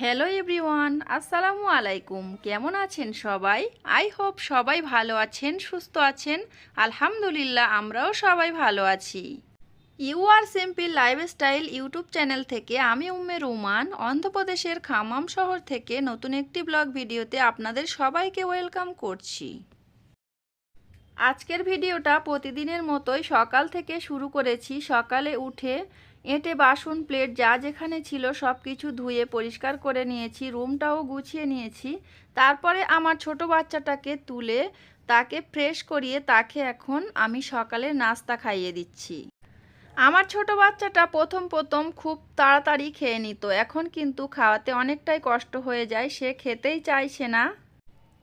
Hello everyone আসসালামু আলাইকুম কেমন আছেন সবাই আই হোপ সবাই ভালো আছেন সুস্থ আছেন আলহামদুলিল্লাহ আমরাও সবাই ভালো আছি U R simple lifestyle YouTube channel থেকে আমি উম্মে রুমান অন্ধ্রপ্রদেশের খামাম শহর থেকে নতুন একটি ব্লগ ভিডিওতে আপনাদের সবাইকে ওয়েলকাম করছি আজকের ভিডিওটা প্রতিদিনের মতোই সকাল থেকে শুরু করেছি সকালে উঠে এঁটে বাসন, প্লেট যা যেখানে ছিল সব কিছু ধুয়ে পরিষ্কার করে নিয়েছি, রুমটাও গুছিয়ে নিয়েছি। তারপরে আমার ছোট বাচ্চাটাকে তুলে তাকে ফ্রেশ করিয়ে তাকে এখন আমি সকালে নাস্তা খাইয়ে দিচ্ছি। আমার ছোট বাচ্চাটা প্রথম প্রথম খুব তাড়াতাড়ি খেয়ে নিত, এখন কিন্তু খাওয়াতে অনেকটাই কষ্ট হয়ে যায়, সে খেতেই চাইছে না।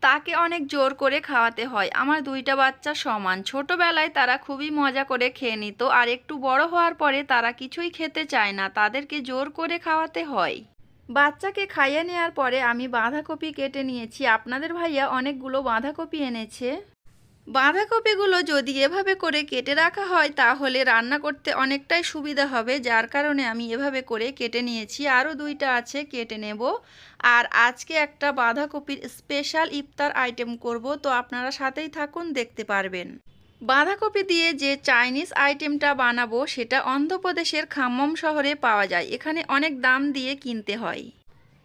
তাকে অনেক জোর করে খাওয়াতে হয়। আমার দুইটা বাচ্চা সমান। ছোটবেলায় তারা খুবই মজা করে খেয়ে নিত, আর একটু বড় হওয়ার পরে তারা কিছুই খেতে চায় না, তাদেরকে জোর করে খাওয়াতে হয়। বাচ্চাকে খাইয়ে নেওয়ার পরে আমি বাঁধাকপি কেটে নিয়েছি। আপনাদের ভাইয়া অনেকগুলো বাঁধাকপি এনেছে। বাঁধাকপিগুলো যদি এভাবে করে কেটে রাখা হয়, তাহলে রান্না করতে অনেকটাই সুবিধা হবে। যার কারণে আমি এভাবে করে কেটে নিয়েছি। আরও দুইটা আছে, কেটে নেব। আর আজকে একটা বাঁধাকপির স্পেশাল ইফতার আইটেম করব। তো আপনারা সাথেই থাকুন, দেখতে পারবেন। বাঁধাকপি দিয়ে যে চাইনিজ আইটেমটা বানাবো, সেটা অন্ধ্রপ্রদেশের খাম্মম শহরে পাওয়া যায়। এখানে অনেক দাম দিয়ে কিনতে হয়।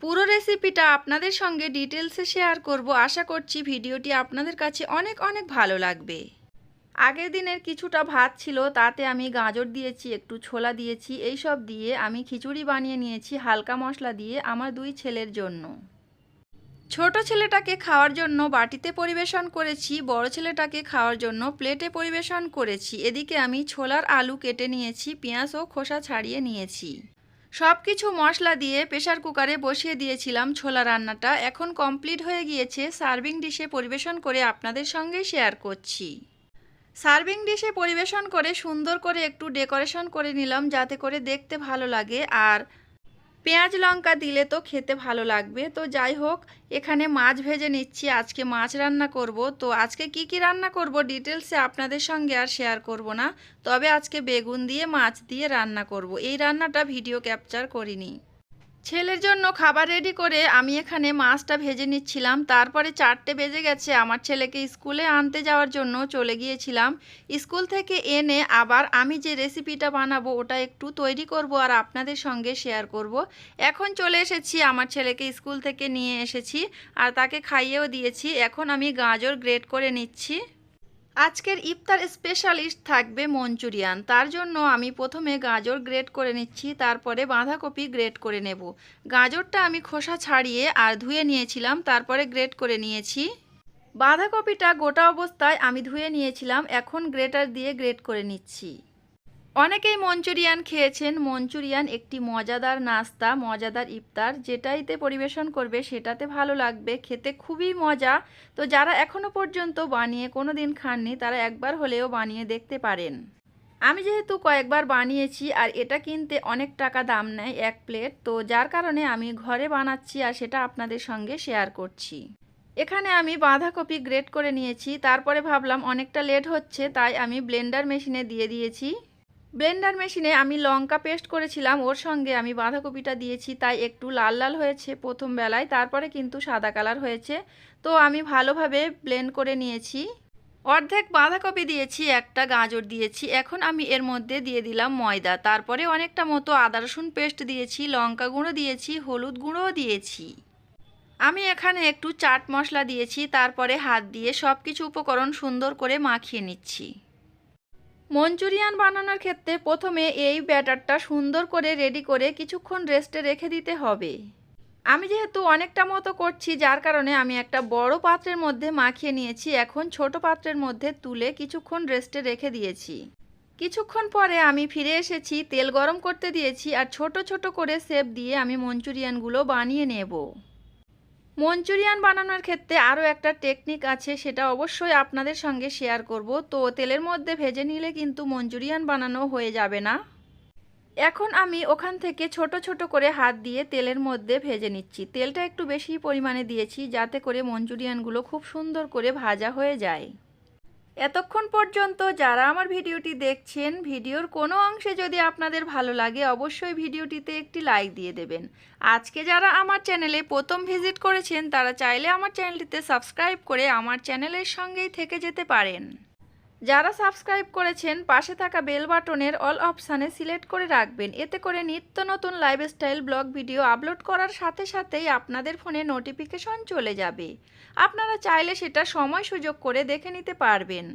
পুরো রেসিপিটা আপনাদের সঙ্গে ডিটেলসে শেয়ার করব। আশা করছি ভিডিওটি আপনাদের কাছে অনেক অনেক ভালো লাগবে। আগের দিনের কিছুটা ভাত ছিল, তাতে আমি গাজর দিয়েছি, একটু ছোলা দিয়েছি এই সব দিয়ে আমি খিচুড়ি বানিয়ে নিয়েছি হালকা মশলা দিয়ে আমার দুই ছেলের জন্য। ছোট ছেলেটাকে খাওয়ার জন্য বাটিতে পরিবেশন করেছি, বড় ছেলেটাকে খাওয়ার জন্য প্লেটে পরিবেশন করেছি। এদিকে আমি ছোলার আলু কেটে নিয়েছি, পেঁয়াজ ও খোসা ছাড়িয়ে নিয়েছি। সব কিছু মশলা দিয়ে প্রেশার কুকারে বসিয়ে দিয়েছিলাম ছোলা রান্নাটা। এখন কমপ্লিট হয়ে গিয়েছে সার্ভিং ডিশে পরিবেশন করে আপনাদের সঙ্গে শেয়ার করছি। সার্ভিং ডিশে পরিবেশন করে সুন্দর করে একটু ডেকোরেশন করে নিলাম যাতে করে দেখতে ভালো লাগে। আর পেঁয়াজ লঙ্কা দিলে তো খেতে ভালো লাগবে। তো যাই হোক, এখানে মাছ ভেজে নিচ্ছি, আজকে মাছ রান্না করব। তো আজকে কি কি রান্না করব ডিটেলসে আপনাদের সঙ্গে আর শেয়ার করব না। তবে আজকে বেগুন দিয়ে, মাছ দিয়ে রান্না করব। এই রান্নাটা ভিডিও ক্যাপচার করিনি। ছেলের জন্য খাবার রেডি করে আমি এখানে মাছটা ভেজে নিচ্ছিলাম। তারপরে চারটে বেজে গেছে আমার ছেলেকে স্কুলে আনতে যাওয়ার জন্য চলে গিয়েছিলাম। স্কুল থেকে এনে আবার আমি যে রেসিপিটা বানাবো ওটা একটু তৈরি করব আর আপনাদের সঙ্গে শেয়ার করব। এখন চলে এসেছি, আমার ছেলেকে স্কুল থেকে নিয়ে এসেছি আর তাকে খাইয়েও দিয়েছি। এখন আমি গাজর গ্রেট করে নিচ্ছি। আজকের ইফতার স্পেশালিস্ট থাকবে মঞ্চুরিয়ান। তার জন্য আমি প্রথমে গাজর গ্রেট করে নিচ্ছি, তারপরে বাঁধাকপি গ্রেট করে নেব। গাজরটা আমি খোসা ছাড়িয়ে আর ধুয়ে নিয়েছিলাম, তারপরে গ্রেট করে নিয়েছি। বাঁধাকপিটা গোটা অবস্থায় আমি ধুয়ে নিয়েছিলাম, এখন গ্রেটার দিয়ে গ্রেট করে নিচ্ছি। অনেকেই মঞ্চুরিয়ান খেয়েছেন। মঞ্চুরিয়ান একটি মজাদার নাস্তা, মজাদার ইফতার, যেটাইতে পরিবেশন করবে, সেটাতে ভালো লাগবে, খেতে খুবই মজা। তো যারা এখনও পর্যন্ত বানিয়ে কোনো দিন খাননি, তারা একবার হলেও বানিয়ে দেখতে পারেন। আমি যেহেতু কয়েকবার বানিয়েছি, আর এটা কিনতে অনেক টাকা দাম নেয় এক প্লেট, তো যার কারণে আমি ঘরে বানাচ্ছি, আর সেটা আপনাদের সঙ্গে শেয়ার করছি। এখানে আমি বাঁধাকপি গ্রেট করে নিয়েছি, তারপরে ভাবলাম অনেকটা লেট হচ্ছে, তাই আমি ব্লেন্ডার মেশিনে দিয়ে দিয়েছি। ব্লেন্ডার মেশিনে আমি লঙ্কা পেস্ট করেছিলাম, ওর সঙ্গে আমি বাঁধাকপিটা দিয়েছি, তাই একটু লাল লাল হয়েছে প্রথম বেলায়, তারপরে কিন্তু সাদা কালার হয়েছে। তো আমি ভালোভাবে ব্লেন্ড করে নিয়েছি। অর্ধেক বাঁধাকপি দিয়েছি, একটা গাজর দিয়েছি, এখন আমি এর মধ্যে দিয়ে দিলাম ময়দা, তারপরে অনেকটা মতো আদা রসুন পেস্ট দিয়েছি, লঙ্কা গুঁড়ো দিয়েছি, হলুদ গুঁড়োও দিয়েছি। আমি এখানে একটু চাট মশলা দিয়েছি, তারপরে হাত দিয়ে সব কিছু উপকরণ সুন্দর করে মাখিয়ে নিচ্ছি। মঞ্চুরিয়ান বানানোর ক্ষেত্রে প্রথমে এই ব্যাটারটা সুন্দর করে রেডি করে কিছুক্ষণ রেস্টে রেখে দিতে হবে। আমি যেহেতু অনেকটা মতো করছি, যার কারণে আমি একটা বড় পাত্রের মধ্যে মাখিয়ে নিয়েছি। এখন ছোট পাত্রের মধ্যে তুলে কিছুক্ষণ রেস্টে রেখে দিয়েছি। কিছুক্ষণ পরে আমি ফিরে এসেছি, তেল গরম করতে দিয়েছি আর ছোট ছোট করে সেপ দিয়ে আমি মঞ্চুরিয়ানগুলো বানিয়ে নেব। মঞ্চুরিয়ান বানানোর ক্ষেত্রে আরও একটা টেকনিক আছে, সেটা অবশ্যই আপনাদের সঙ্গে শেয়ার করব। তো তেলের মধ্যে ভেজে নিলে কিন্তু মঞ্চুরিয়ান বানানো হয়ে যাবে না। এখন আমি ওখান থেকে ছোট ছোট করে হাত দিয়ে তেলের মধ্যে ভেজে নিচ্ছি। তেলটা একটু বেশি পরিমাণে দিয়েছি, যাতে করে মঞ্চুরিয়ানগুলো খুব সুন্দর করে ভাজা হয়ে যায়। এতক্ষণ পর্যন্ত যারা আমার ভিডিওটি দেখছেন, ভিডিওর কোনো অংশে যদি আপনাদের ভালো লাগে, অবশ্যই ভিডিওটিতে একটি লাইক দিয়ে দেবেন। আজকে যারা আমার চ্যানেলে প্রথম ভিজিট করেছেন, তারা চাইলে আমার চ্যানেলটিতে সাবস্ক্রাইব করে আমার চ্যানেলের সঙ্গেই থেকে যেতে পারেন। যারা সাবস্ক্রাইব করেছেন, পাশে থাকা বেল বাটনের অল অপশানে সিলেক্ট করে রাখবেন। এতে করে নিত্য নতুন লাইফস্টাইল ব্লগ ভিডিও আপলোড করার সাথে সাথেই আপনাদের ফোনে নোটিফিকেশন চলে যাবে। আপনারা চাইলে সেটা সময় সুযোগ করে দেখে নিতে পারবেন।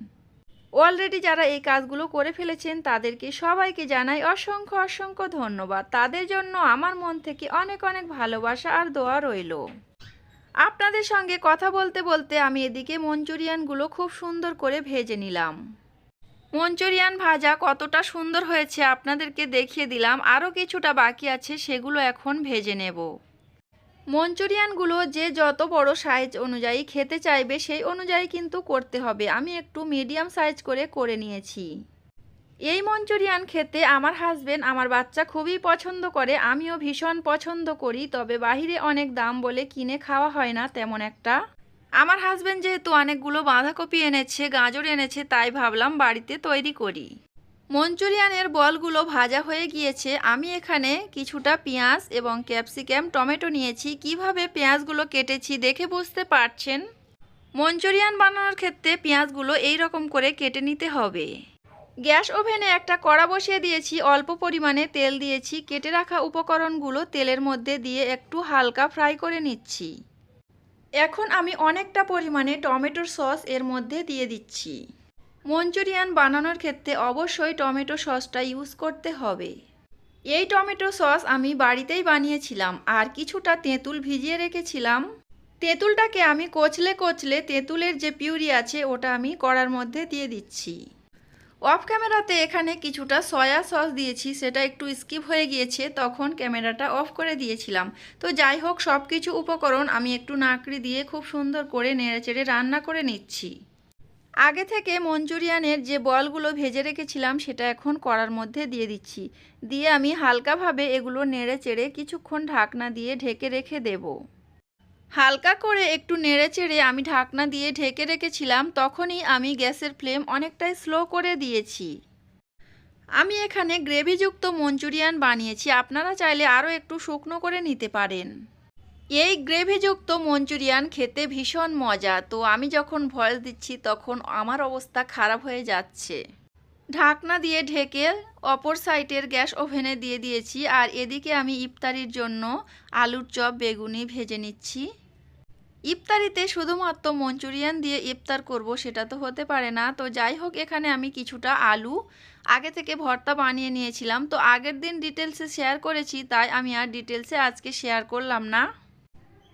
অলরেডি যারা এই কাজগুলো করে ফেলেছেন, তাদেরকে সবাইকে জানাই অসংখ্য অসংখ্য ধন্যবাদ। তাদের জন্য আমার মন থেকে অনেক অনেক ভালোবাসা আর দোয়া রইল। আপনাদের সঙ্গে কথা বলতে বলতে আমি এদিকে মঞ্চুরিয়ানগুলো খুব সুন্দর করে ভেজে নিলাম। মঞ্চুরিয়ান ভাজা কতটা সুন্দর হয়েছে আপনাদেরকে দেখিয়ে দিলাম, আরও কিছুটা বাকি আছে সেগুলো এখন ভেজে নেব। মঞ্চুরিয়ানগুলো যে যত বড় সাইজ অনুযায়ী খেতে চাইবে সেই অনুযায়ী কিন্তু করতে হবে। আমি একটু মিডিয়াম সাইজ করে করে নিয়েছি। এই মঞ্চুরিয়ান খেতে আমার হাজবেন্ড আমার বাচ্চা খুবই পছন্দ করে, আমিও ভীষণ পছন্দ করি, তবে বাহিরে অনেক দাম বলে কিনে খাওয়া হয় না তেমন একটা। আমার হাজবেন্ড যেহেতু অনেকগুলো বাঁধাকপি এনেছে, গাজর এনেছে, তাই ভাবলাম বাড়িতে তৈরি করি। মঞ্চুরিয়ানের বলগুলো ভাজা হয়ে গিয়েছে, আমি এখানে কিছুটা পেঁয়াজ এবং ক্যাপসিকাম, টমেটো নিয়েছি। কীভাবে পেঁয়াজগুলো কেটেছি দেখে বুঝতে পারছেন? মঞ্চুরিয়ান বানানোর ক্ষেত্রে পেঁয়াজগুলো এই রকম করে কেটে নিতে হবে। গ্যাস ওভেনে একটা কড়া বসিয়ে দিয়েছি, অল্প পরিমাণে তেল দিয়েছি, কেটে রাখা উপকরণগুলো তেলের মধ্যে দিয়ে একটু হালকা ফ্রাই করে নিচ্ছি। এখন আমি অনেকটা পরিমাণে টমেটোর সস এর মধ্যে দিয়ে দিচ্ছি। মঞ্চুরিয়ান বানানোর ক্ষেত্রে অবশ্যই টমেটো সসটা ইউজ করতে হবে। এই টমেটো সস আমি বাড়িতেই বানিয়েছিলাম, আর কিছুটা তেঁতুল ভিজিয়ে রেখেছিলাম। তেঁতুলটাকে আমি কচলে কচলে তেঁতুলের যে পিউরি আছে, ওটা আমি কড়ার মধ্যে দিয়ে দিচ্ছি। অফ ক্যামেরাতে এখানে কিছুটা সয়া সস দিয়েছি, সেটা একটু স্কিপ হয়ে গিয়েছে, তখন ক্যামেরাটা অফ করে দিয়েছিলাম। তো যাই হোক সব কিছু উপকরণ আমি একটু নাকড়ি দিয়ে খুব সুন্দর করে নেড়েচেড়ে রান্না করে নিচ্ছি। আগে থেকে মঞ্চুরিয়ানের যে বলগুলো ভেজে রেখেছিলাম, সেটা এখন কড়ার মধ্যে দিয়ে দিচ্ছি। দিয়ে আমি হালকাভাবে এগুলো নেড়ে চেড়ে কিছুক্ষণ ঢাকনা দিয়ে ঢেকে রেখে দেবো। হালকা করে একটু নেড়ে চেড়ে আমি ঢাকনা দিয়ে ঢেকে রেখেছিলাম, তখনই আমি গ্যাসের ফ্লেম অনেকটাই স্লো করে দিয়েছি। আমি এখানে গ্রেভিযুক্ত মঞ্চুরিয়ান বানিয়েছি, আপনারা চাইলে আরও একটু শুকনো করে নিতে পারেন। এই গ্রেভিযুক্ত মঞ্চুরিয়ান খেতে ভীষণ মজা, তো আমি যখন ভয়েস দিচ্ছি তখন আমার অবস্থা খারাপ হয়ে যাচ্ছে। ঢাকনা দিয়ে ঢেকে অপর সাইডের গ্যাস ওভেনে দিয়ে দিয়েছি আর এদিকে আমি ইফতারির জন্য আলুর চপ, বেগুনি ভেজে নিচ্ছি। ইফতারিতে শুধুমাত্র মঞ্চুরিয়ান দিয়ে ইফতার করব সেটা তো হতে পারে না। তো যাই হোক, এখানে আমি কিছুটা আলু আগে থেকে ভর্তা বানিয়ে নিয়েছিলাম। তো আগের দিন ডিটেলসে শেয়ার করেছি, তাই আমি আর ডিটেলসে আজকে শেয়ার করলাম না।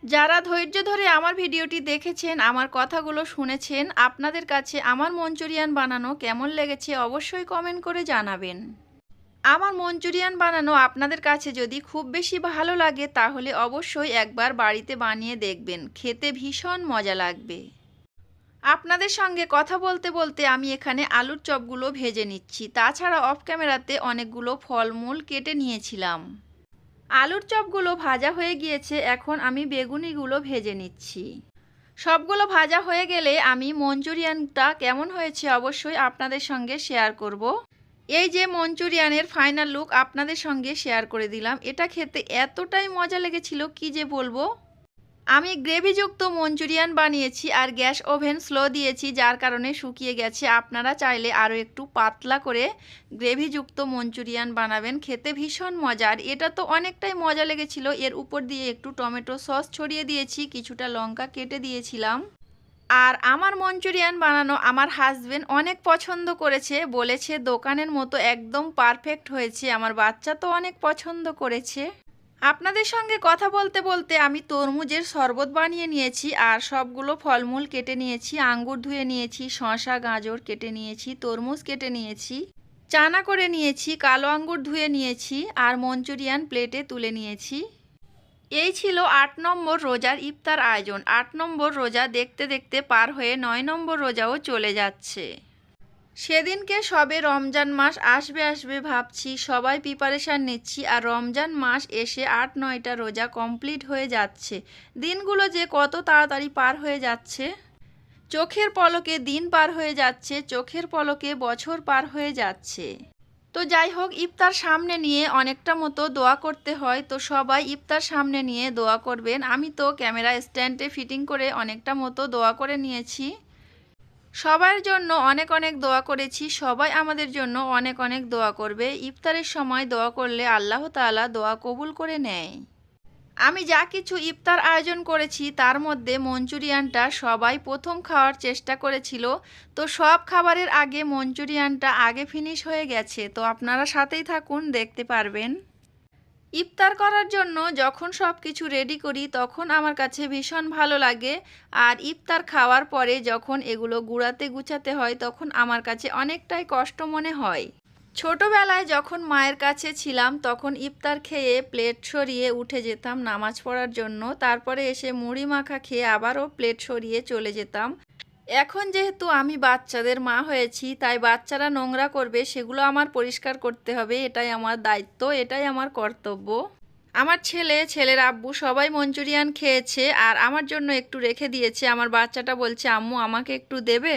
যারা ধৈর্য ধরে আমার ভিডিওটি দেখেছেন, আমার কথাগুলো শুনেছেন, আপনাদের কাছে আমার মঞ্চুরিয়ান বানানো কেমন লেগেছে অবশ্যই কমেন্ট করে জানাবেন। আমার মঞ্চুরিয়ান বানানো আপনাদের কাছে যদি খুব বেশি ভালো লাগে, তাহলে অবশ্যই একবার বাড়িতে বানিয়ে দেখবেন। খেতে ভীষণ মজা লাগবে। আপনাদের সঙ্গে কথা বলতে বলতে আমি এখানে আলুর চপগুলো ভেজে নিচ্ছি। তাছাড়া অফ ক্যামেরাতে অনেকগুলো ফলমূল কেটে নিয়েছিলাম। আলুর চপগুলো ভাজা হয়ে গিয়েছে, এখন আমি বেগুনিগুলো ভেজে নিচ্ছি। সবগুলো ভাজা হয়ে গেলে আমি মঞ্চুরিয়ানটা কেমন হয়েছে অবশ্যই আপনাদের সঙ্গে শেয়ার করব। এই যে মঞ্চুরিয়ানের ফাইনাল লুক আপনাদের সঙ্গে শেয়ার করে দিলাম, এটা খেতে এতটাই মজা লেগেছিল, কি যে বলব? আমি গ্রেভিযুক্ত মঞ্চুরিয়ান বানিয়েছি আর গ্যাস ওভেন স্লো দিয়েছি, যার কারণে শুকিয়ে গেছে। আপনারা চাইলে আরও একটু পাতলা করে গ্রেভিযুক্ত মঞ্চুরিয়ান বানাবেন। খেতে ভীষণ মজার। এটা তো অনেকটাই মজা লেগেছিল। এর উপর দিয়ে একটু টমেটো সস ছড়িয়ে দিয়েছি, কিছুটা লঙ্কা কেটে দিয়েছিলাম। আর আমার মঞ্চুরিয়ান বানানো আমার হাজবেন্ড অনেক পছন্দ করেছে, বলেছে দোকানের মতো একদম পারফেক্ট হয়েছে। আমার বাচ্চা তো অনেক পছন্দ করেছে। আপনাদের সঙ্গে কথা বলতে বলতে আমি তরমুজের শরবত বানিয়ে নিয়েছি আর সবগুলো ফলমূল কেটে নিয়েছি, আঙ্গুর ধুয়ে নিয়েছি শশা গাজর কেটে নিয়েছি, তরমুজ কেটে নিয়েছি, চানা করে নিয়েছি, কালো আঙ্গুর ধুয়ে নিয়েছি আর মঞ্চুরিয়ান প্লেটে তুলে নিয়েছি। এই ছিল আট নম্বর রোজার ইফতার আয়োজন। আট নম্বর রোজা দেখতে দেখতে পার হয়ে নয় নম্বর রোজাও চলে যাচ্ছে। সেদিনকে সবে রমজান মাস আসবে আসবে ভাবছি, সবাই প্রিপারেশান নিচ্ছি আর রমজান মাস এসে আট নয়টা রোজা কমপ্লিট হয়ে যাচ্ছে। দিনগুলো যে কত তাড়াতাড়ি পার হয়ে যাচ্ছে। চোখের পলকে দিন পার হয়ে যাচ্ছে, চোখের পলকে বছর পার হয়ে যাচ্ছে। তো যাই হোক, ইফতার সামনে নিয়ে অনেকটা মতো দোয়া করতে হয়। তো সবাই ইফতার সামনে নিয়ে দোয়া করবেন। আমি তো ক্যামেরা স্ট্যান্ডে ফিটিং করে অনেকটা মতো দোয়া করে নিয়েছি। সবার জন্য অনেক অনেক দোয়া করেছি, সবাই আমাদের জন্য অনেক অনেক দোয়া করবে। ইফতারের সময় দোয়া করলে আল্লাহ তাআলা দোয়া কবুল করে নেয়। আমি যা কিছু ইফতার আয়োজন করেছি, তার মধ্যে মঞ্চুরিয়ানটা সবাই প্রথম খাওয়ার চেষ্টা করেছিল। তো সব খাবারের আগে মঞ্চুরিয়ানটা আগে ফিনিশ হয়ে গেছে। তো আপনারা সাথেই থাকুন, দেখতে পারবেন। ইফতার করার জন্য যখন সব কিছু রেডি করি, তখন আমার কাছে ভীষণ ভালো লাগে। আর ইফতার খাওয়ার পরে যখন এগুলো গুড়াতে গুছাতে হয়, তখন আমার কাছে অনেকটাই কষ্ট মনে হয়। ছোটবেলায় যখন মায়ের কাছে ছিলাম, তখন ইফতার খেয়ে প্লেট সরিয়ে উঠে যেতাম নামাজ পড়ার জন্য। তারপরে এসে মুড়ি মাখা খেয়ে আবারও প্লেট সরিয়ে চলে যেতাম। এখন যেহেতু আমি বাচ্চাদের মা হয়েছি, তাই বাচ্চারা নোংরা করবে, সেগুলো আমার পরিষ্কার করতে হবে, এটাই আমার দায়িত্ব, এটাই আমার কর্তব্য। আমার ছেলে, ছেলের আব্বু সবাই মঞ্চুরিয়ান খেয়েছে, আর আমার জন্য একটু রেখে দিয়েছে। আমার বাচ্চাটা বলছে, আম্মু, আমাকে একটু দেবে?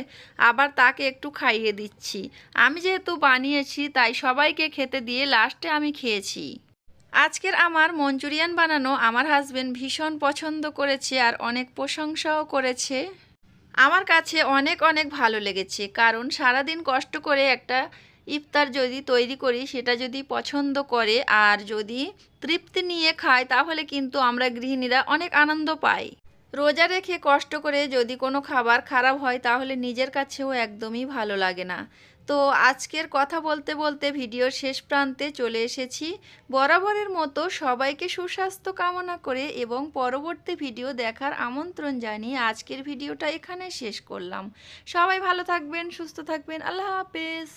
আবার তাকে একটু খাইয়ে দিচ্ছি। আমি যেহেতু বানিয়েছি, তাই সবাইকে খেতে দিয়ে লাস্টে আমি খেয়েছি। আজকের আমার মঞ্চুরিয়ান বানানো আমার হাজবেন্ড ভীষণ পছন্দ করেছে, আর অনেক প্রশংসাও করেছে। আমার কাছে অনেক অনেক ভালো লেগেছে। কারণ সারাদিন কষ্ট করে একটা ইফতার যদি তৈরি করি, সেটা যদি পছন্দ করে আর যদি তৃপ্তি নিয়ে খায় তাহলে কিন্তু আমরা গৃহিণীরা অনেক আনন্দ পাই। রোজা রেখে কষ্ট করে যদি কোনো খাবার খারাপ হয়, তাহলে নিজের কাছেও একদমই ভালো লাগে না। তো আজকের কথা বলতে বলতে ভিডিওর শেষ প্রান্তে চলে এসেছি। বরাবরের মতো সবাইকে সুস্বাস্থ্য কামনা করে এবং পরবর্তী ভিডিও দেখার আমন্ত্রণ জানিয়ে আজকের ভিডিওটা এখানে শেষ করলাম। সবাই ভালো থাকবেন, সুস্থ থাকবেন, আল্লাহ হাফেজ।